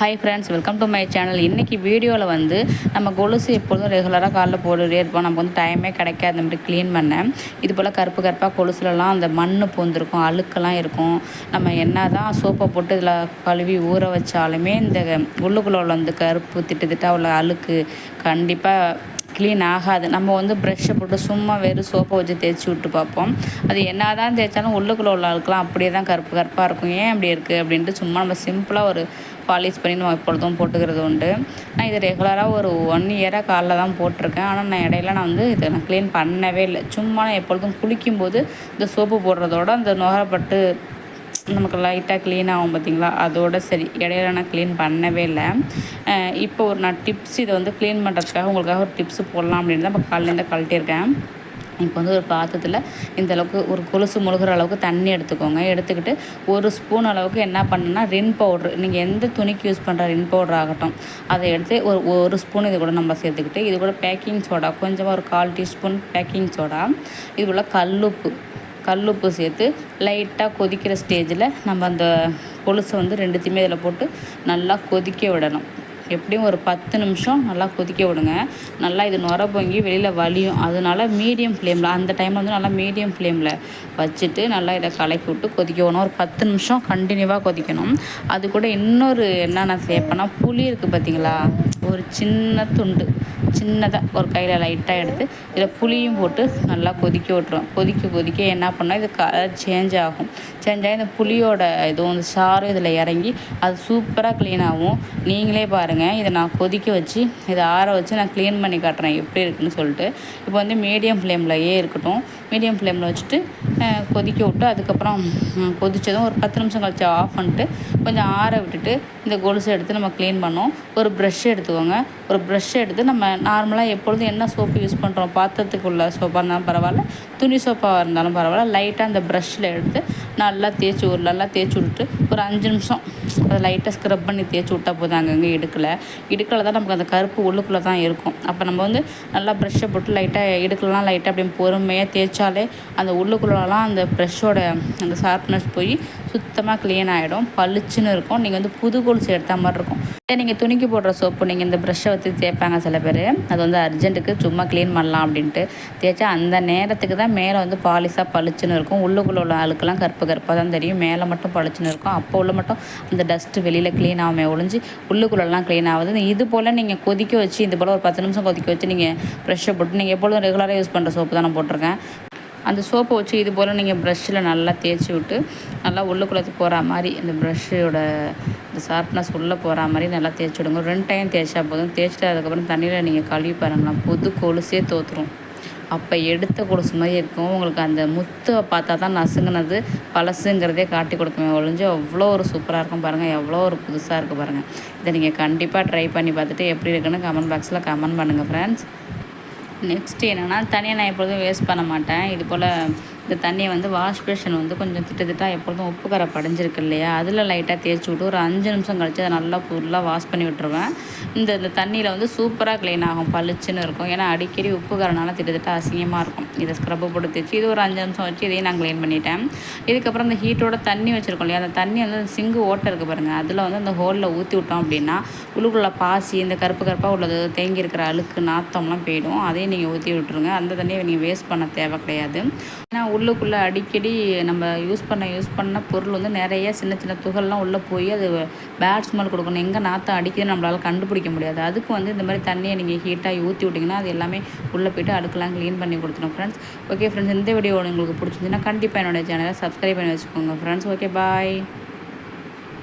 Hi friends welcome to my channel இன்றைக்கி வீடியோவில் வந்து நம்ம கொலுசு எப்பொழுதும் ரெகுலராக காலைல போட்டுகிட்டே இருப்போம். நமக்கு வந்து டைமே கிடைக்காது. மாதிரி க்ளீன் பண்ணேன் இது போல் கருப்பு கருப்பாக கொலுசுலலாம் அந்த மண் பூந்துருக்கும். அழுக்கெல்லாம் இருக்கும். நம்ம என்ன தான் சோப்பை போட்டு இதில் கழுவி ஊற வச்சாலுமே இந்த உள்ளுக்குள்ளே உள்ள அந்த கருப்பு திட்டு திட்டாக உள்ள அழுக்கு கண்டிப்பாக க்ளீன் ஆகாது. நம்ம வந்து ப்ரெஷ்ஷை போட்டு சும்மா வெறும் சோப்பை வச்சு தேய்ச்சி விட்டு பார்ப்போம். அது என்ன தான் தேய்ச்சாலும் உள்ளுக்குள்ளே உள்ள ஆளுக்கெல்லாம் அப்படியே தான் கருப்பு கருப்பாக இருக்கும். ஏன் அப்படி இருக்குது அப்படின்ட்டு சும்மா நம்ம சிம்பிளாக ஒரு பாலிஷ் பண்ணி நம்ம எப்பொழுதும் போட்டுக்கிறது உண்டு. நான் இது ரெகுலராக ஒரு ஒன் இயராக காலைல தான் போட்டிருக்கேன். ஆனால் நான் இடையில நான் வந்து இதை நான் க்ளீன் பண்ணவே இல்லை. சும்மா நான் எப்பொழுதும் குளிக்கும்போது இந்த சோப்பு போடுறதோட அந்த நுகரப்பட்டு நமக்கு லைட்டாக க்ளீன் ஆகும் பார்த்திங்களா? அதோட சரி இடையில நான் க்ளீன் பண்ணவே இல்லை. இப்போ ஒரு நான் டிப்ஸ் இதை வந்து க்ளீன் பண்ணுறதுக்காக உங்களுக்காக ஒரு டிப்ஸ் போடலாம் அப்படின்னு தான் இப்போ காலையிலேருந்து கழட்டியிருக்கேன். இப்போ வந்து ஒரு பாத்திரத்தில் இந்த அளவுக்கு ஒரு கொலுசு முழுகிற அளவுக்கு தண்ணி எடுத்துக்கோங்க. எடுத்துக்கிட்டு ஒரு ஸ்பூன் அளவுக்கு என்ன பண்ணுன்னா ரின் பவுட்ரு. நீங்கள் எந்த துணிக்கு யூஸ் பண்ணுற ரின் பவுட்ரு ஆகட்டும் அதை எடுத்து ஒரு ஒரு ஸ்பூன் இது கூட நம்ம சேர்த்துக்கிட்டு இது கூட பேக்கிங் சோடா கொஞ்சமாக ஒரு கால் டீஸ்பூன் பேக்கிங் சோடா இது கூட கல்லுப்பு கல்லுப்பு சேர்த்து லைட்டாக கொதிக்கிற ஸ்டேஜில் நம்ம அந்த கொலுசை வந்து ரெண்டுத்தையுமே இதில் போட்டு நல்லா கொதிக்க விடணும். எப்படியும் ஒரு பத்து நிமிஷம் நல்லா கொதிக்க விடுங்க. நல்லா இது நுர பொங்கி வெளியில் வலியும் அதனால மீடியம் ஃப்ளேமில் அந்த டைமில் வந்து நல்லா மீடியம் ஃப்ளேமில் வச்சுட்டு நல்லா இதை கலக்கி விட்டு கொதிக்க விடணும். ஒரு பத்து நிமிஷம் கண்டினியூவாக கொதிக்கணும். அது கூட இன்னொரு என்னென்ன சேர்ப்பேன்னா புளி இருக்குது பார்த்தீங்களா? ஒரு சின்ன துண்டு சின்னதாக ஒரு கையில் லைட்டாக எடுத்து இதில் புளியும் போட்டு நல்லா கொதிக்க விட்டுரும். கொதிக்க கொதிக்க என்ன பண்ணால் இது கலர் சேஞ்ச் ஆகும். சேஞ்ச் ஆகி இந்த புளியோட இதுவும் வந்து சாறு இதில் இறங்கி அது சூப்பராக க்ளீன் ஆகும். நீங்களே பாருங்கள் இதை நான் கொதிக்க வச்சு இதை ஆற வச்சு நான் க்ளீன் பண்ணி காட்டுறேன். எப்படி இருக்குன்னு சொல்லிட்டு. இப்போ வந்து மீடியம் ஃப்ளேம்லையே இருக்கட்டும். மீடியம் ஃப்ளேமில் வச்சுட்டு கொதிக்க விட்டு அதுக்கப்புறம் கொதித்ததும் ஒரு பத்து நிமிஷம் கழிச்சு ஆஃப் பண்ணிட்டு கொஞ்சம் ஆற விட்டுட்டு இந்த கொலுசை எடுத்து நம்ம க்ளீன் பண்ணோம். ஒரு ப்ரஷ் எடுத்துக்கோங்க. ஒரு ப்ரெஷ் எடுத்து நம்ம நார்மலாக எப்பொழுதும் என்ன சோப்பு யூஸ் பண்ணுறோம் பாத்திரத்துக்குள்ள சோப்பாக இருந்தாலும் பரவாயில்ல துணி சோப்பாக இருந்தாலும் பரவாயில்ல லைட்டாக அந்த ப்ரஷ்ஷில் எடுத்து நல்லா தேய்ச்சி ஒரு நல்லா தேய்ச்சி விட்டுட்டு ஒரு அஞ்சு நிமிஷம் அதை லைட்டாக ஸ்க்ரப் பண்ணி தேய்ச்சி விட்டா போதும் அங்கங்கே இடுக்கலை. இடுக்கலை தான் நமக்கு அந்த கருப்பு உள்ளுக்குள்ளே தான் இருக்கும். அப்போ நம்ம வந்து நல்லா ப்ரெஷ்ஷை போட்டு லைட்டாக இடுக்கலாம் லைட்டாக அப்படியே பொறுமையாக தேய்ச்சாலே அந்த உள்ளுக்குள்ளலாம் அந்த ப்ரெஷ்ஷோட அந்த ஷார்ப்னஸ் போய் சுத்தமாக க்ளீன் ஆகிடும் பளிச்சுன்னு இருக்கும். நீங்கள் வந்து புது கொலுசு எடுத்த மாதிரி இருக்கும். நீங்கள் துணிக்கு போடுற சோப்பு நீங்கள் இந்த ப்ரெஷ்ஷை வச்சு தேய்ப்பாங்க சில பேர். அது வந்து அர்ஜென்ட்டுக்கு சும்மா க்ளீன் பண்ணலாம் அப்படின்ட்டு. தேய்ச்சா அந்த நேரத்துக்கு தான் மேலே வந்து பாலிஷாக பளிச்சுன்னு இருக்கும். உள்ளுக்குள்ளே உள்ள ஆளுக்கெல்லாம் கருப்பு கருப்பாக தான் தெரியும். மேலே மட்டும் பளிச்சுன்னு இருக்கும். அப்போ உள்ள மட்டும் அந்த டஸ்ட்டு வெளியில் க்ளீன் ஆகாமல் ஒழிஞ்சு உள்ளுக்குள்ளெல்லாம் க்ளீன் ஆகுது. இது போல் நீங்கள் கொதிக்க வச்சு இது போல் ஒரு பத்து நிமிஷம் கொதிக்க வச்சு நீங்கள் ப்ரெஷ்ஷை போட்டு நீங்கள் எப்பொழுதும் ரெகுலராக யூஸ் பண்ணுற சோப்பு தான் நான் போட்டிருக்கேன். அந்த சோப்பை வச்சு இது போல் நீங்கள் ப்ரஷ்ஷில் நல்லா தேய்ச்சி விட்டு நல்லா உள்ளுக்குள்ளே போகிற மாதிரி இந்த ப்ரஷ்ஷோட இந்த ஷார்ப்னஸ் உள்ளே போகிற மாதிரி நல்லா தேய்ச்சி விடுங்க. ரெண்டு டைம் தேய்ச்சா போதும். தேய்ச்சிட்டு அதுக்கப்புறம் தண்ணியில் நீங்கள் கழுவி பாருங்களேன். புது கொலுசே தோற்றுரும் அப்போ எடுத்த கொலுசு மாதிரி இருக்கும். உங்களுக்கு அந்த முத்தை பார்த்தா தான் நசுங்கினது பழசுங்கிறதே காட்டி கொடுக்குமே ஒழிஞ்சு அவ்வளோ ஒரு சூப்பராக இருக்கும் பாருங்கள் எவ்வளோ ஒரு புதுசாக இருக்குது பாருங்கள் இதை நீங்கள் கண்டிப்பாக ட்ரை பண்ணி பார்த்துட்டு எப்படி இருக்குன்னு கமெண்ட் பாக்ஸில் கமெண்ட் பண்ணுங்கள் ஃப்ரெண்ட்ஸ் நெக்ஸ்ட் என்னென்னா தனியாக நான் எப்பொழுதும் வேஸ்ட் பண்ண மாட்டேன். இது போல் இந்த தண்ணியை வந்து வாஷ் பேஷன் வந்து கொஞ்சம் திட்டத்திட்டாக எப்பொழுதும் உப்பு கரை படைஞ்சிருக்கு இல்லையா? அதில் லைட்டாக தேய்ச்சி விட்டு ஒரு அஞ்சு நிமிஷம் கழித்து அதை நல்லா ஃபுல்லாக வாஷ் பண்ணி விட்டுருவேன். இந்த இந்த தண்ணியில் வந்து சூப்பராக க்ளீன் ஆகும் பளிச்சுன்னு இருக்கும். ஏன்னா அடிக்கடி உப்பு கரனால திட்டத்திட்ட அசிங்கமாக இருக்கும். இதை ஸ்க்ரப்பு போட்டு தேய்ச்சி இது ஒரு அஞ்சு நிமிஷம் வச்சு இதையும் நான் க்ளீன் பண்ணிட்டேன். இதுக்கப்புறம் அந்த ஹீட்டோட தண்ணி வச்சுருக்கோம் இல்லையா? அந்த தண்ணி வந்து சிங்கு ஓட்டை இருக்குது பாருங்கள் அதில் வந்து அந்த ஹோலில் ஊற்றி விட்டோம் அப்படின்னா உள்ளுக்குள்ளே பாசி இந்த கருப்பு கருப்பாக உள்ளது தேங்கி இருக்கிற அழுக்கு நாத்தம்லாம் போயிடும். அதையும் நீங்கள் ஊற்றி விட்டுருங்க. அந்த தண்ணியை நீங்கள் வேஸ்ட் பண்ண தேவை கிடையாது. ஏன்னா உள்ளுக்குள்ளே அடிக்கடி நம்ம யூஸ் பண்ண யூஸ் பண்ண பொருள் வந்து நிறைய சின்ன சின்ன துகள்லாம் உள்ளே போய் அது பேட் ஸ்மெல் கொடுக்கணும். எங்கே நாற்றம் அடிக்குதுன்னு நம்மளால் கண்டுபிடிக்க முடியாது. அதுக்கு வந்து இந்த மாதிரி தண்ணியை நீங்கள் ஹீட்டாக ஊற்றி விட்டிங்கன்னா அது எல்லாமே உள்ளே போய்ட்டு அடுக்கெல்லாம் க்ளீன் பண்ணி கொடுத்துரும் ஃப்ரெண்ட்ஸ் ஓகே ஃப்ரெண்ட்ஸ் இந்த வீடியோ உங்களுக்கு பிடிச்சிருந்துன்னா கண்டிப்பாக என்னோடய சேனலை சப்ஸ்கிரைப் பண்ணி வச்சுக்கோங்க ஃப்ரெண்ட்ஸ் ஓகே பாய்